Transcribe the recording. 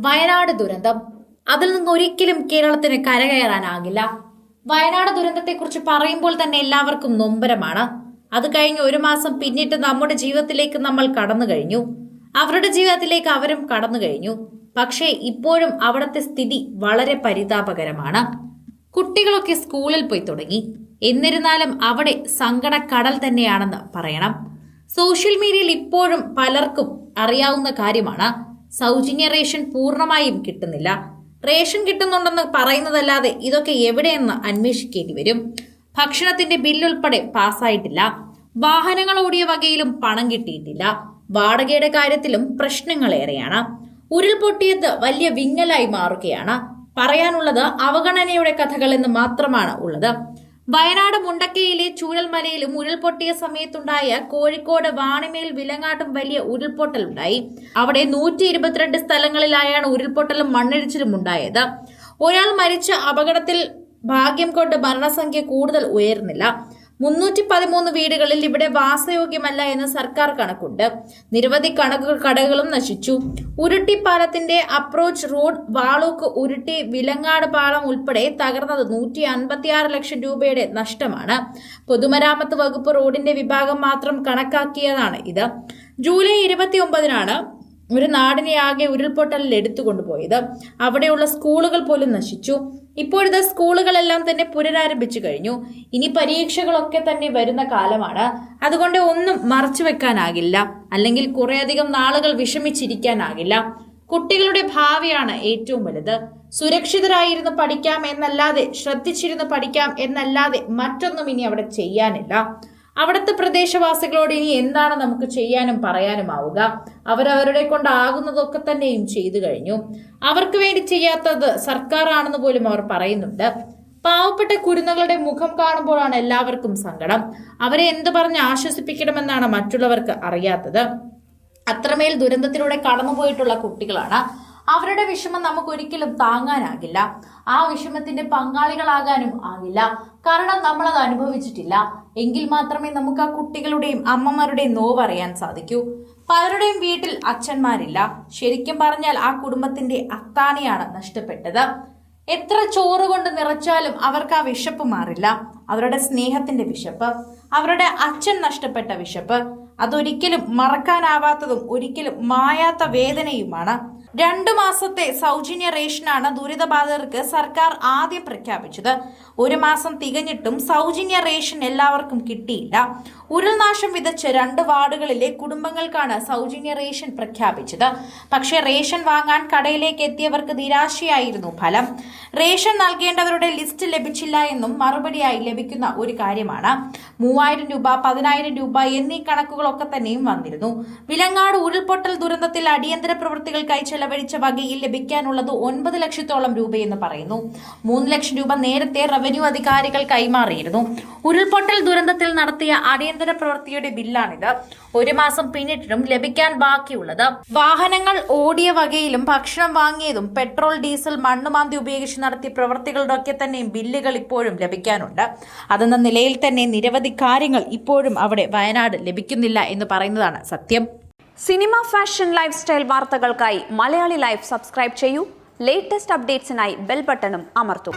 വയനാട് ദുരന്തം. അതിൽ നിന്ന് ഒരിക്കലും കേരളത്തിന് കരകയറാനാകില്ല. വയനാട് ദുരന്തത്തെക്കുറിച്ച് പറയുമ്പോൾ തന്നെ എല്ലാവർക്കും നൊമ്പരമാണ്. അത് കഴിഞ്ഞ് ഒരു മാസം പിന്നിട്ട് നമ്മുടെ ജീവിതത്തിലേക്ക് നമ്മൾ കടന്നു കഴിഞ്ഞു. അവരുടെ ജീവിതത്തിലേക്ക് അവരും കടന്നു കഴിഞ്ഞു. പക്ഷേ ഇപ്പോഴും അവിടുത്തെ സ്ഥിതി വളരെ പരിതാപകരമാണ്. കുട്ടികളൊക്കെ സ്കൂളിൽ പോയി തുടങ്ങി. എന്നിരുന്നാലും അവിടെ സങ്കട സങ്കടക്കടൽ തന്നെയാണെന്ന് പറയണം. സോഷ്യൽ മീഡിയയിൽ ഇപ്പോഴും പലർക്കും അറിയാവുന്ന കാര്യമാണ്. സൗജന്യ റേഷൻ പൂർണമായും കിട്ടുന്നില്ല. റേഷൻ കിട്ടുന്നുണ്ടെന്ന് പറയുന്നതല്ലാതെ ഇതൊക്കെ എവിടെയെന്ന് അന്വേഷിക്കേണ്ടി വരും. ഭക്ഷണത്തിന്റെ ബില്ലുൾപ്പെടെ പാസ്സായിട്ടില്ല. വാഹനങ്ങൾ ഓടിയ വകയിലും പണം കിട്ടിയിട്ടില്ല. വാടകയുടെ കാര്യത്തിലും പ്രശ്നങ്ങളേറെയാണ്. ഉരുൾപൊട്ടിയത് വലിയ വിങ്ങലായി മാറുകയാണ്. പറയാനുള്ളത് അവഗണനയുടെ കഥകൾ എന്ന് മാത്രമാണ് ഉള്ളത്. വയനാട് മുണ്ടക്കയിലെ ചൂഴൽമലയിലും ഉരുൾപൊട്ടിയ സമയത്തുണ്ടായ കോഴിക്കോട് വാണിമേൽ വിലങ്ങാട്ടും വലിയ ഉരുൾപൊട്ടലുണ്ടായി. അവിടെ നൂറ്റി ഇരുപത്തിരണ്ട് സ്ഥലങ്ങളിലായാണ് ഉരുൾപൊട്ടലും മണ്ണിടിച്ചിലും ഉണ്ടായത്. ഒരാൾ മരിച്ച അപകടത്തിൽ ഭാഗ്യം കൊണ്ട് മരണസംഖ്യ കൂടുതൽ ഉയർന്നില്ല. മുന്നൂറ്റി പതിമൂന്ന് വീടുകളിൽ ഇവിടെ വാസയോഗ്യമല്ല എന്ന് സർക്കാർ കണക്കുണ്ട്. നിരവധി കണക്ക് കടകളും നശിച്ചു. ഉരുട്ടി പാലത്തിന്റെ അപ്രോച്ച് റോഡ് വാളൂക്ക് ഉരുട്ടി വിലങ്ങാട് പാലം ഉൾപ്പെടെ തകർന്നത് നൂറ്റി അൻപത്തിയാറ് ലക്ഷം രൂപയുടെ നഷ്ടമാണ്. പൊതുമരാമത്ത് വകുപ്പ് റോഡിന്റെ വിഭാഗം മാത്രം കണക്കാക്കിയതാണ് ഇത്. ജൂലൈ ഇരുപത്തി ഒമ്പതിനാണ് ഒരു നാടിനെ ആകെ ഉരുൾപൊട്ടലിൽ എടുത്തു എടുത്തുകൊണ്ടുപോയത്. അവിടെയുള്ള സ്കൂളുകൾ പോലും നശിച്ചു. ഇപ്പോഴത്തെ സ്കൂളുകളെല്ലാം തന്നെ പുനരാരംഭിച്ചു കഴിഞ്ഞു. ഇനി പരീക്ഷകളൊക്കെ തന്നെ വരുന്ന കാലമാണ്. അതുകൊണ്ട് ഒന്നും മറച്ചു വെക്കാനാകില്ല. അല്ലെങ്കിൽ കുറേയധികം നാളുകൾ വിഷമിച്ചിരിക്കാനാകില്ല. കുട്ടികളുടെ ഭാവിയാണ് ഏറ്റവും വലുത്. സുരക്ഷിതരായിരുന്ന് പഠിക്കാം എന്നല്ലാതെ ശ്രദ്ധിച്ചിരുന്ന് പഠിക്കാം എന്നല്ലാതെ മറ്റൊന്നും ഇനി അവിടെ ചെയ്യാനില്ല. അവിടുത്തെ പ്രദേശവാസികളോട് ഇനി എന്താണ് നമുക്ക് ചെയ്യാനും പറയാനുമാവുക അവരവരുടെ കൊണ്ടാകുന്നതൊക്കെ തന്നെയും ചെയ്തു കഴിഞ്ഞു. അവർക്ക് വേണ്ടി ചെയ്യാത്തത് സർക്കാരാണെന്ന് പോലും അവർ പറയുന്നുണ്ട്. പാവപ്പെട്ട കുരുന്നുകളുടെ മുഖം കാണുമ്പോഴാണ് എല്ലാവർക്കും സങ്കടം. അവരെ എന്ത് പറഞ്ഞ് ആശ്വസിപ്പിക്കണമെന്നാണ് മറ്റുള്ളവർക്ക് അറിയാത്തത്. അത്രമേൽ ദുരന്തത്തിലൂടെ കടന്നുപോയിട്ടുള്ള കുട്ടികളാണ്. അവരുടെ വിഷമം നമുക്ക് ഒരിക്കലും താങ്ങാനാകില്ല. ആ വിഷമത്തിന്റെ പങ്കാളികളാകാനും ആകില്ല. കാരണം നമ്മൾ അത് അനുഭവിച്ചിട്ടില്ല. എങ്കിൽ മാത്രമേ നമുക്ക് ആ കുട്ടികളുടെയും അമ്മമാരുടെയും നോവ് അറിയാൻ സാധിക്കൂ. പലരുടെയും വീട്ടിൽ അച്ഛന്മാരില്ല. ശരിക്കും പറഞ്ഞാൽ ആ കുടുംബത്തിന്റെ അത്താണിയാണ് നഷ്ടപ്പെട്ടത്. എത്ര ചോറ് കൊണ്ട് നിറച്ചാലും അവർക്ക് ആ വിശപ്പ് മാറില്ല. അവരുടെ സ്നേഹത്തിന്റെ വിശപ്പ് അവരുടെ അച്ഛൻ നഷ്ടപ്പെട്ട വിശപ്പ് അതൊരിക്കലും മറക്കാനാവാത്തതും ഒരിക്കലും മായാത്ത വേദനയുമാണ്. രണ്ടു മാസത്തെ സൗജന്യ റേഷനാണ് ദുരിതബാധിതർക്ക് സർക്കാർ ആദ്യം പ്രഖ്യാപിച്ചത്. ഒരു മാസം തികഞ്ഞിട്ടും സൗജന്യ റേഷൻ എല്ലാവർക്കും കിട്ടിയില്ല. ഉരുൾനാശം വിതച്ച രണ്ട് വാർഡുകളിലെ കുടുംബങ്ങൾക്കാണ് സൗജന്യ റേഷൻ പ്രഖ്യാപിച്ചത്. പക്ഷേ റേഷൻ വാങ്ങാൻ കടയിലേക്ക് എത്തിയവർക്ക് നിരാശയായിരുന്നു ഫലം. റേഷൻ നൽകേണ്ടവരുടെ ലിസ്റ്റ് ലഭിച്ചില്ല എന്നും മറുപടിയായി ലഭിക്കുന്ന ഒരു കാര്യമാണ്. മൂവായിരം രൂപ പതിനായിരം രൂപ എന്നീ കണക്കുകളൊക്കെ തന്നെയും വന്നിരുന്നു. വിലങ്ങാട് ഉരുൾപൊട്ടൽ ദുരന്തത്തിൽ അടിയന്തര പ്രവൃത്തികൾക്കായി ചെലവഴിച്ച വകയിൽ ലഭിക്കാനുള്ളത് ഒൻപത് ലക്ഷത്തോളം രൂപയെന്ന് പറയുന്നു. മൂന്ന് ലക്ഷം രൂപ നേരത്തെ റവന്യൂ അധികാരികൾ കൈമാറിയിരുന്നു. ഉരുൾപൊട്ടൽ ദുരന്തത്തിൽ നടത്തിയ അടിയന്തര പ്രവൃത്തിയുടെ ബില്ലാണിത്. ഒരു മാസം പിന്നിട്ടിട്ടും ലഭിക്കാൻ ബാക്കിയുള്ളത്. വാഹനങ്ങൾ ഓടിയ വകയിലും ഭക്ഷണം വാങ്ങിയതും പെട്രോൾ ഡീസൽ മണ്ണുമാന്തി ഉപയോഗിച്ച് നടത്തിയ പ്രവൃത്തികളുടെ ഒക്കെ തന്നെയും ബില്ലുകൾ ഇപ്പോഴും ലഭിക്കാനുണ്ട്. അതെന്ന നിലയിൽ തന്നെ നിരവധി കാര്യങ്ങൾ ഇപ്പോഴും അവിടെ വയനാട് ലഭിക്കുന്നില്ല എന്ന് പറയുന്നതാണ് സത്യം. സിനിമ ഫാഷൻ ലൈഫ് സ്റ്റൈൽ വാർത്തകൾക്കായി മലയാളി ലൈഫ് സബ്സ്ക്രൈബ് ചെയ്യൂ. ലേറ്റസ്റ്റ് അപ്ഡേറ്റ്സിനായി ബെൽ ബട്ടണും അമർത്തും.